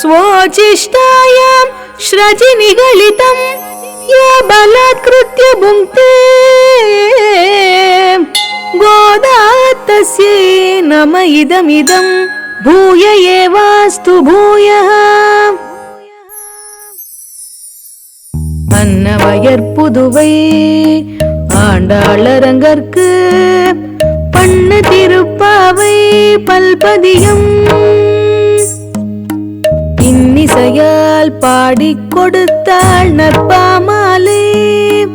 स्वोचिष्टायां श्रजि निगलितं या बलात्कृत्य भुङ्क्ते गोदा तस्यै नम इदमिदं भूय एवास्तु भूयः அன்னவயற் புதுவை ஆண்டாளரங்கற்கு பண்ணு திருப்பாவை பல்பதியம் இன்னிசையால் பாடி கொடுத்தாள் நற்பாமாலே.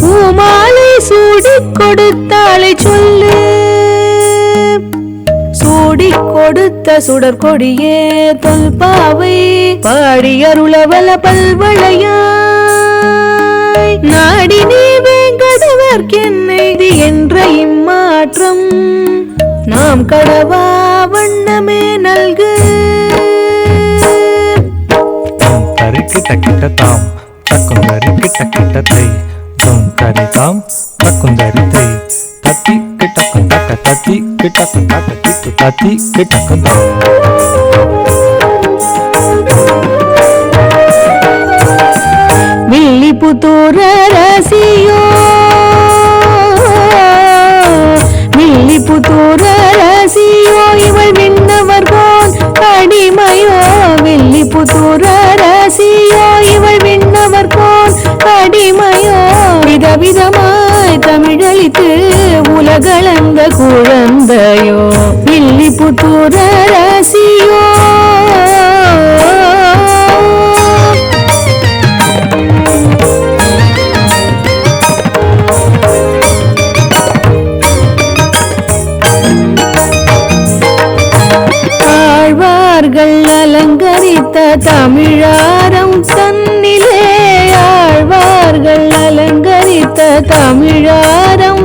பூமாலை சூடி கொடுத்தாளை சொல்லு. சூடி கொடுத்த சுடற்கொடியே தொல்பாவை. பாடி அருளவல பல்வளையாய். நாடி நீ வேங்கடவர்க்கென்னை இது என்ற இம்மாற்றம். நாம் கடவா வண்ணமே நல்கு. కిటకిటతాం తక్కుందరి కిటకిటతై జుంకరితాం తక్కుందరి తై తతి కిటకుందక తతి కిటకుందక తిట్టు తతి కిటకుందాం విల్లి పుతూర రసియో கவிதமாய் தமிழளித்து உலகளந்த குழந்தையோ வில்லிபுத்தூர் ரசியோ ஆழ்வார்கள் அலங்கரித்த தமிழா தமிழாரம்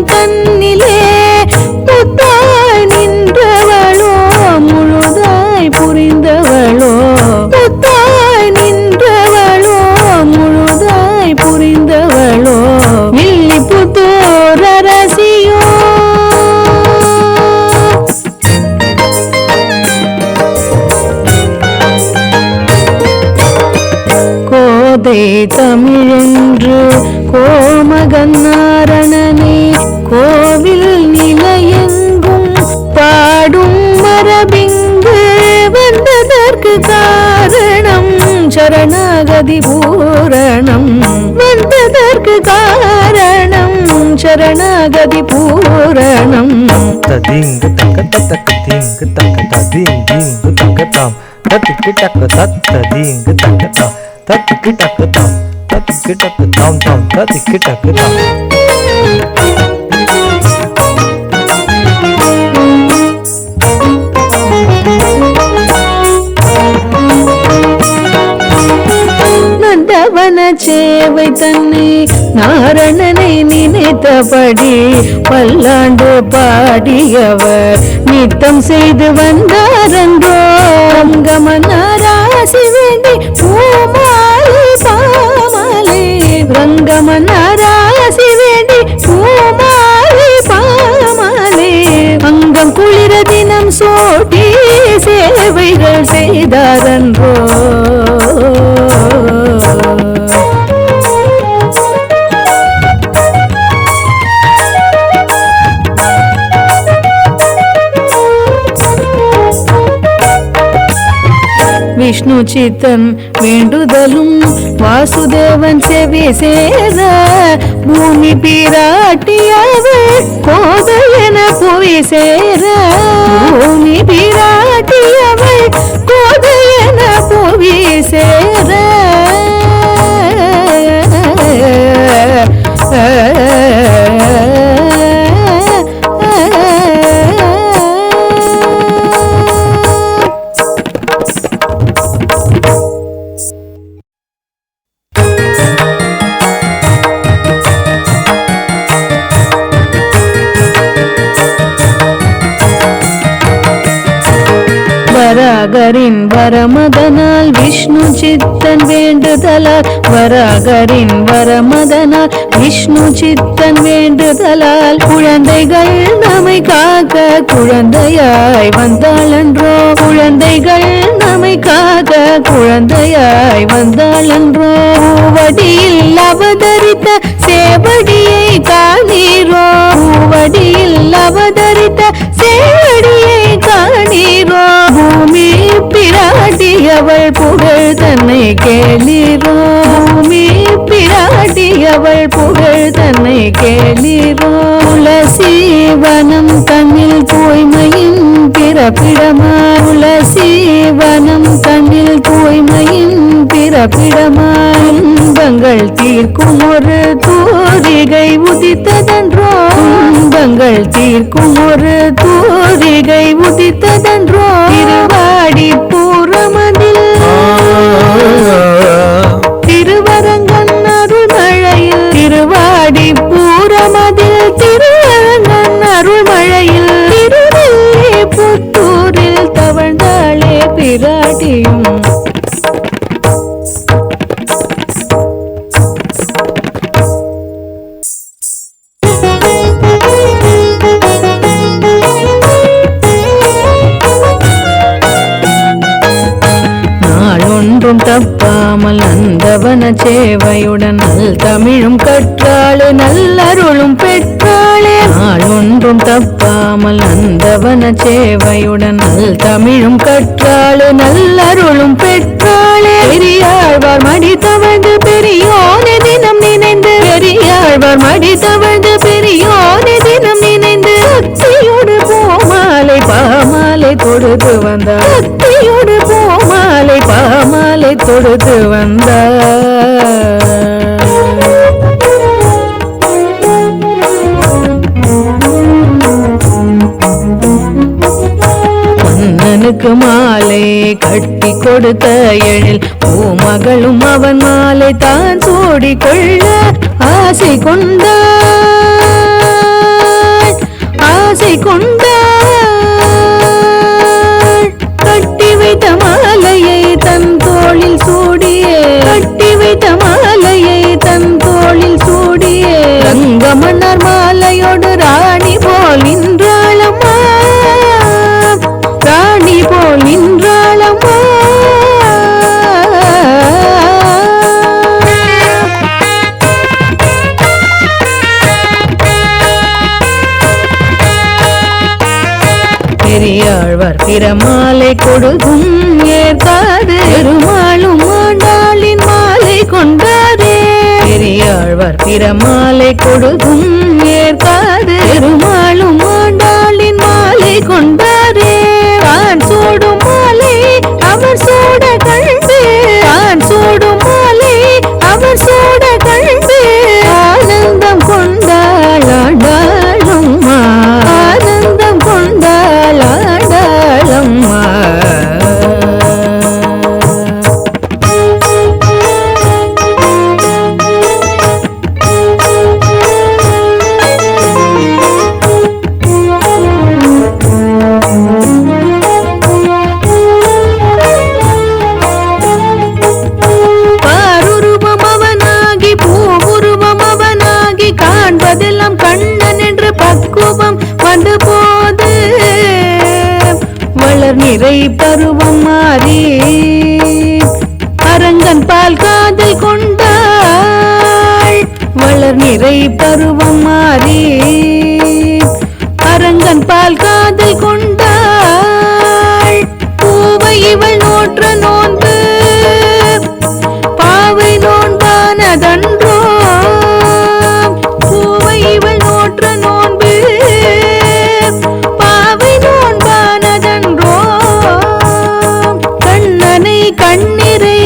பூரணம். வந்ததற்கு காரணம் சரணாகதி பூரணம். ததிங்கு தக்க தக்க தீங்கு தக்க ததிங்கு தீங்கு தத்துக்கு தாம் தத்திக்கு டக்க தத்த தீங்கு தக்க தாம் தத்திக்கு டக்க தாம் தத்திக்கு டக்க தாம் தாம் தத்திக்கு தாம் சேவை தன்னை நாரணனை நினைத்தபடி பல்லாண்டு பாடியவர் நித்தம் செய்து வந்தாரன்றோ ரங்கமன்னாராசி வேண்டி பூமாலை பாமலை. ரங்கமன்னாராசி வேண்டி பூமாலை பாமலை. அங்கம் குளிர தினம் சோட்டி சேவைகள் செய்தாரன்றோ விஷ்ணு சித்தன் வேண்டுதலும். வாசுதேவன் செவி சேர பூமி பிராட்டியவள் கோதையன புவி சேர. பூமி பிராட்டியவள் கோதையன புவி வரமதனால் விஷ்ணு சித்தன் வேண்டுதலால் வராகரின் வரமதனால் விஷ்ணு சித்தன் வேண்டுதலால் குழந்தைகள் நம்மை காக்க குழந்தையாய் வந்தாளன்றோ? குழந்தைகள் நம்மை காக்க குழந்தையாய் வந்தாளன்றோ? வடியில் அவதரித்த சேவடியை காணீரோ? வடியில் அவதரித்த சேவடியை காணீரோ? பூமி பிராட்டி அவள் புகழ் தன்னை கேளிரோ பூமி பிராட்டி அவள் புகழ் தன்னை கேளிரோ துளசி வனம் தன்னில் தூய்மையின் பிறப்பிடமா? துளசி வனம் தன்னில் தூய்மையின் பிறப்பிடமா? இன்பங்கள் தீர்க்கும் ஒரு நாளொன்றும் தப்பாமல் அந்தவன சேவையுடன் நல் தமிழும் கற்றாளே நல்லருளும் பெற்றாளே நாள் ஒன்றும் தப்பாமல் அந்தவன சேவையுடன் நல் தமிழும் கற்றாளே நல்லருளும் பெற்றாளே பெரியாழ்வார் மடி தவழ்ந்து பெரியோனே தினம் நினைந்து. பெரியாழ்வார் மடி தவழ்ந்து பெரியோனே தினம் நினைந்து. பக்தியோடு போமாலை பாமாலை தொடுத்து வந்தார். போ மாலை பாமாலை தொடுத்து வந்தார். மன்னனுக்கு மாலை கட்டி கொடுத்த எழில் பூமகளும் அவன் மாலை தான் சூடி கொள்ள ஆசை கொண்டாள் ஆசை கொண்ட பெரியாழ்வார் பிரமாலை கொடுக்கும் ஏற்காது. பெருமாளும் ஆண்டாளின் மாலை கொண்டாரே பெரியாழ்வார் பிரமாலை கொடுக்கும் ஏற்காது. பெருமாளும்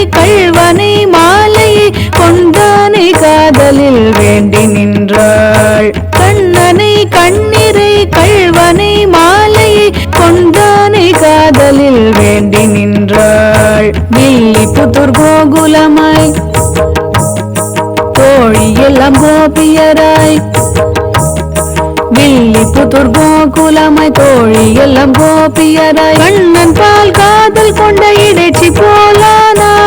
கள்வனை மாலையை கொண்டானை காதலில் வேண்டி நின்றாள். கண்ணனை கண்ணிரை கள்வனை மாலையை கொண்டானை காதலில் வேண்டி நின்றாள். வில்லி புத்தூர் கோகுலமாய் தோழி கோபியராய். வில்லி வில்லிபுத்தூர் கோகுலமாய் தோழி கோபியராய். கண்ணன் பால் காதல் கொண்ட இடைச்சி போலானாய்.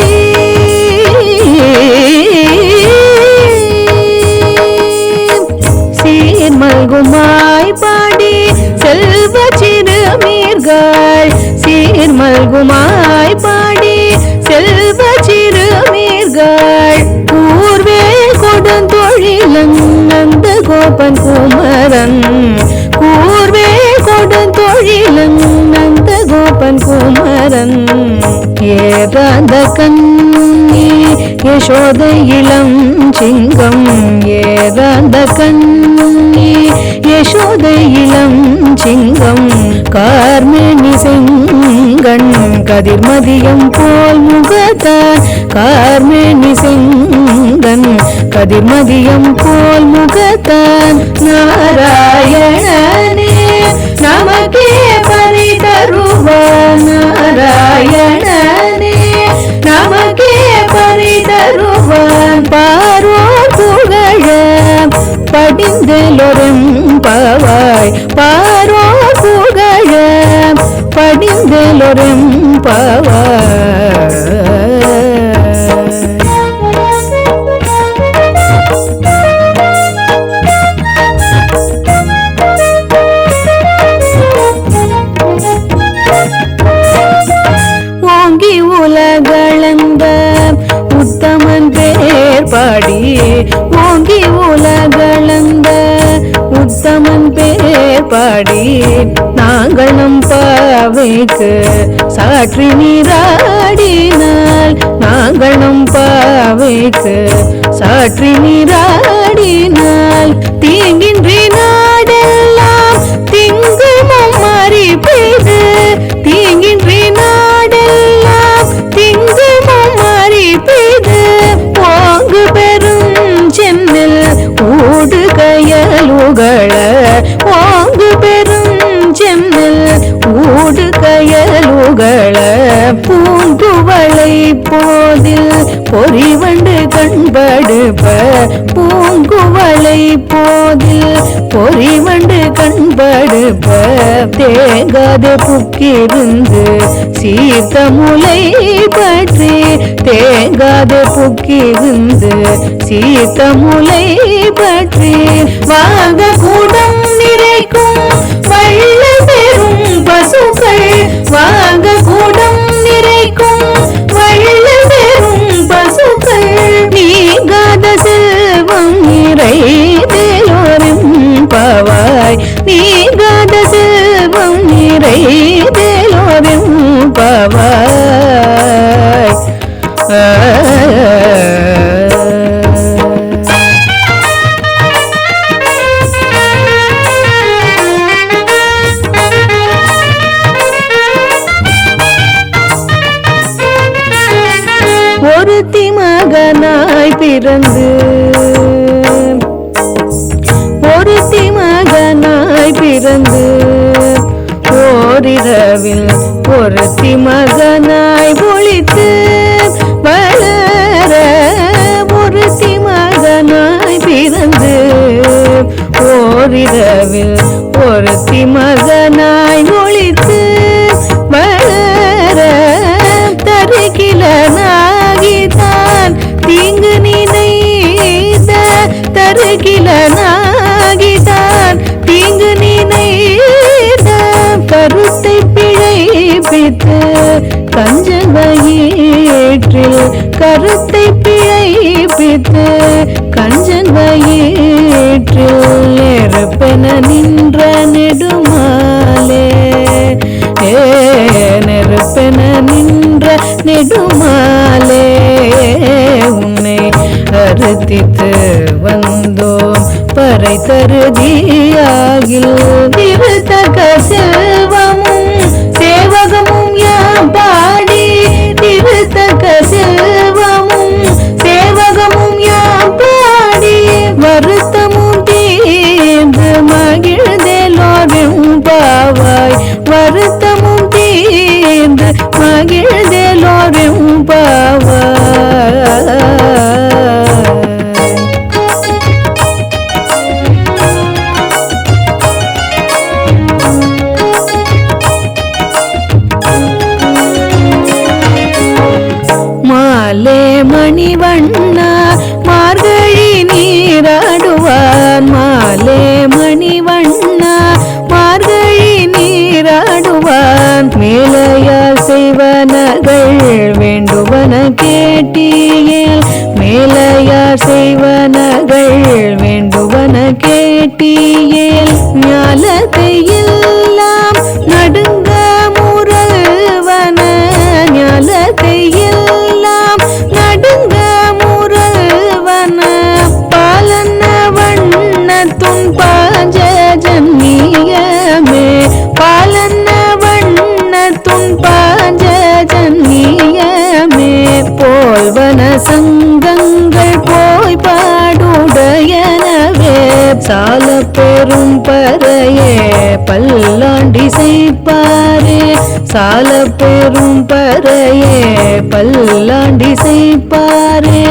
மகள் சீர் மல்குமாய் பாடி செல்வ சிறுமீர்கள் கூர்வே கொடுந்தொழிலன் நந்த கோபன் குமரன். கூர்வே கொடுந்தொழிலன் நந்த கோபன் குமரன். ஏறாந்த கண்ணி யசோத இளம் சிங்கம் ஏறாந்த கண்ணி கதிர் மதியம் போல் முகத்தான் கார்மேனி செங்கன். கதிர்மதியம் போல் பாவைக்கு சாற்றி நீராடினால் நாங்கள் நம் பாவைக்கு சாற்றி நீராடினால் தீங்கின்றி நாடெல்லாம் போதில் பொறிவண்டு கண்படுப பூங்குவளை போதில் பொறிவண்டு கண்படுப தேங்காத புக்கிருந்து சீர்த்த முலை பற்றி தேங்காத புக்கிருந்து சீர்த்த முலை பற்றி வாங்க கூடம் நிறைக்கும் வள்ள பெரும் பசுக்கள். வாங்க கூடம் கங்கை நிறைதேலோரும் பவாய் நீங்காத செல்வம் நிறைதேலோரும் பவாய் ஒருத்தி மகனாய் பிறந்து கஞ்சன் வயிற்றில் நெருப்பென சால பெரும் பறையே பல்லாண்டி செய்ப்பாரே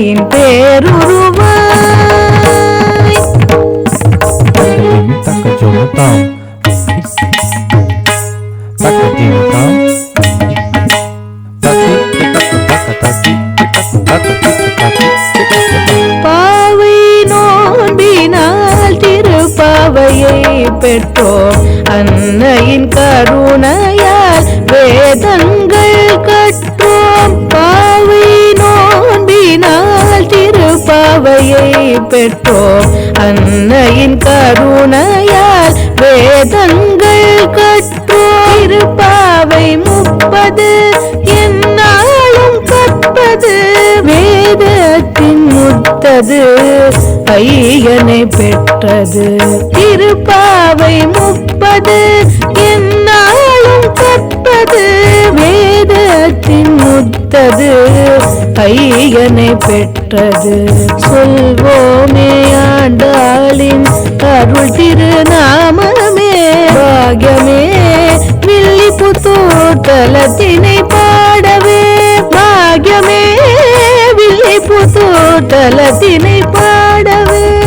தாயின் பேருருவாய். தக்க சொல்லாய் பெற்றோம் அன்னையின் கருணையால் வேதங்கள் கற்றோம் இருப்பாவை முப்பது என்னாலும் கற்பது. வேதத்தின் முத்தது ஐயனை பெற்றது. திருப்பாவை முப்பது என்னாலும் கற்பது. வேதத்தின் முத்தது ஐயனை பெற்ற பெற்றது சொல்வோமே ஆண்டாளின் அருள் திருநாமமே. பாகமே வில்லி புத்தூட்டலத்தினை பாடவே. பாகமே வில்லி புத்தூட்டலத்தினை பாடவே.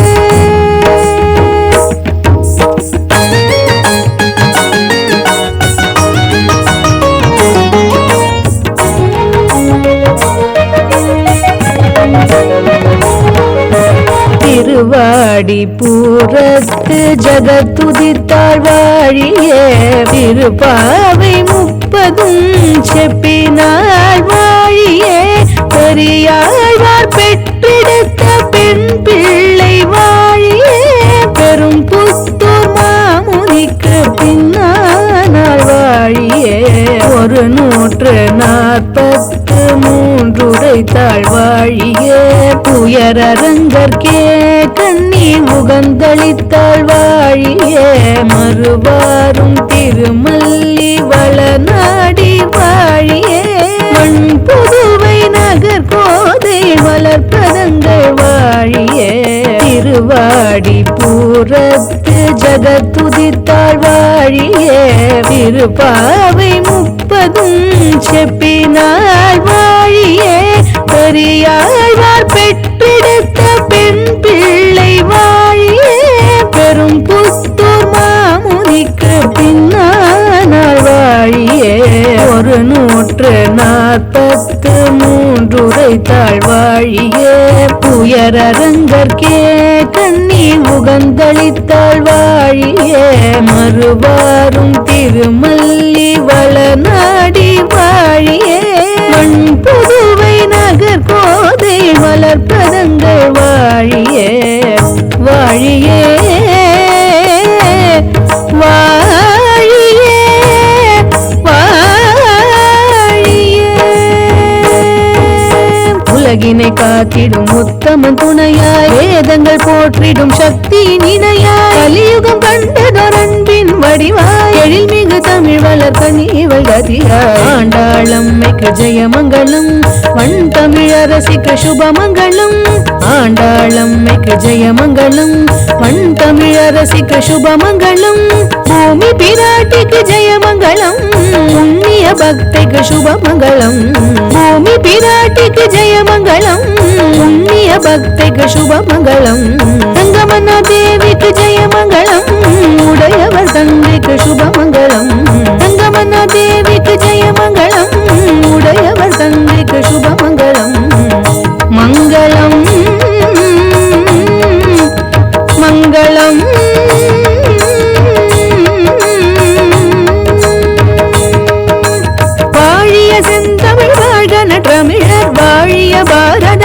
திருவாடி பூரத்து ஜகத்துதித்தாள் வாழிய திருப்பாவை முப்பதும் செப்பினாள் வாழிய பெரியாழ்வார் பெற்றெடுத்த பெண் பிள்ளை வாழிய பெரும் புத்தூர் மாமுனிக்கு பின்னானாள் வாழிய ஒரு நூற்று நாற்பத்து மூன்றுடைத்தாள் வாழிய புயரங்க முகந்தளித்தாள் வாழியே மறுவாரும் திருமல்லி வளநாடி வாழியே. மண் புதுவை நகர் கோதை வளர்ப்பதங்கள் வாழியே. திருவாடி பூரத்து ஜகத்துதித்தாள் வாழியே. திருப்பாவை முப்பதும் செப்பினாள் வாழியே. பெரியாழ்வார் பெற்றெடுத்த பெண் மாமுனிக்கு பின்னால் வாழியே. ஒரு நூற்று நாற்பத்து மூன்றுரைத்தாள் வாழியே. துயரங்கற்கே கண்ணி முகந்தளித்தாள் வாழியே. மறுவாரும் திருமல்லி வளநாடி வாழியே. மண் புதுவை நகர் கோதை வளர்ப்பதங்கள் வாழியே வாழியே. உலகினை காத்திடும் உத்தமன் துணையாய் வேதங்கள் போற்றிடும் சக்தியின் இணையாய் கலியுகம் கண்டதோர் அன்பின் வடிவாய் எழில் மிகு தமிழ் வளர்க்க நீவள் கதியாய். ஆண்டாளம்மைக்கு ஜெயமங்கலம் வண் தமிழரசிக்கு சுபமங்கலம். ஆண்டாளம்மைக்கு ஜெயமங்கலம் வண் தமிழரசிக்கு சுபமங்கலம். பூமி பிராட்டிக்கு ஜெயமங்கலம் உன்னி பக்திக்கு சுபமங்கலம். பூமி பிராட்டிக்கு ஜெயமங்கலம். புண்ணிய பக்திக்கு சுபமங்கலம். தங்கமன தேவிக்கு ஜெயமங்கலம். உடையவர் தந்தைக்கு சுபமங்கலம். தங்கமன தேவிக்கு ஜெயமங்கலம். உடையவர்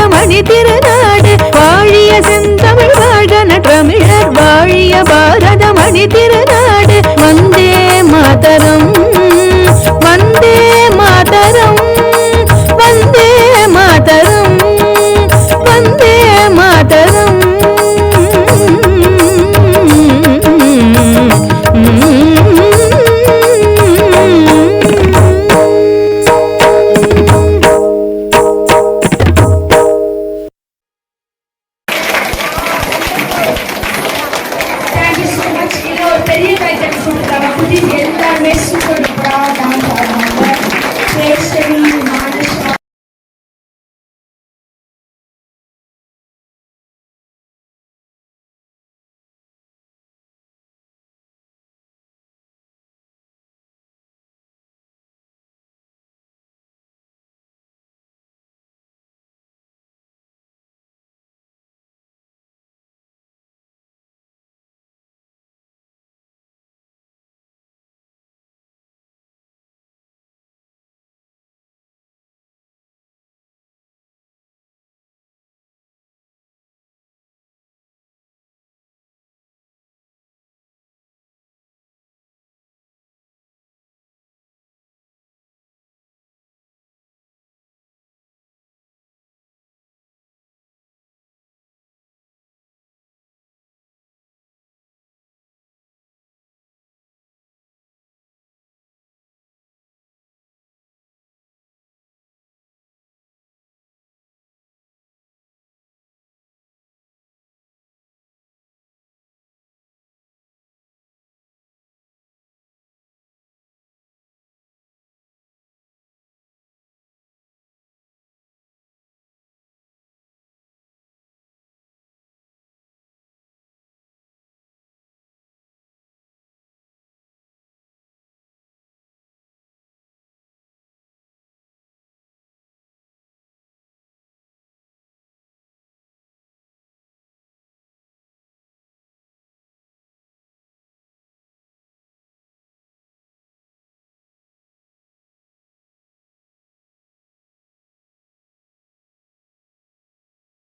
மணி திருநாடு வாழிய செந்தமிழ் வாழ்கன தமிழர் வாழிய பாரத மணி திருநாடு. வந்தே மாதரம்.